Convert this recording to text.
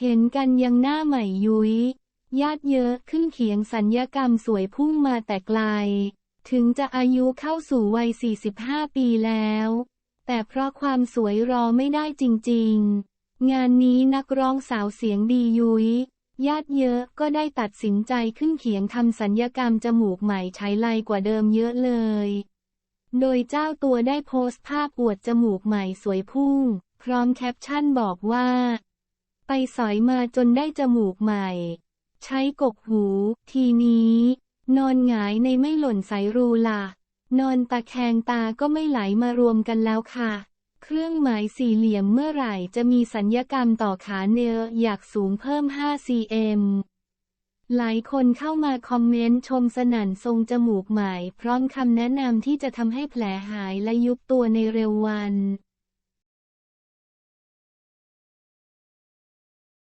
เห็นกันยังหน้าใหม่ยุย้ยญาติเยอะขึ้นเขียงสัญญกรรมสวยพุ่งมาแต่ไกล ถึงจะอายุเข้าสู่วัย 45 ปีแล้ว แต่เพราะความสวยรอไม่ได้จริงๆ งานนี้นักร้องสาวเสียงดียุย้ยญาติเยอะก็ได้ตัดสินใจขึ้นเขียงทำสัญญกรรมจมูกใหม่ใช้ไรกว่าเดิมเยอะเลย โดยเจ้าตัวได้โพสต์ภาพอวดจมูกใหม่สวยพุ่ง พร้อมแคปชั่นบอกว่า ไปสอยมาจนได้จมูกใหม่ ใช้กกหู ทีนี้ นอนหงายในไม่หล่นสายรูล่ะ นอนตะแคงตาก็ไม่ไหลมารวมกันแล้วค่ะ เครื่องหมายสี่เหลี่ยมเมื่อไหร่จะมีสัญญกรรมต่อขาเนื้ออยากสูงเพิ่ม 5 cm หลายคนเข้ามาคอมเมนต์ชมสนั่นทรงจมูกใหม่ พร้อมคำแนะนำที่จะทำให้แผลหายและยุบตัวในเร็ววัน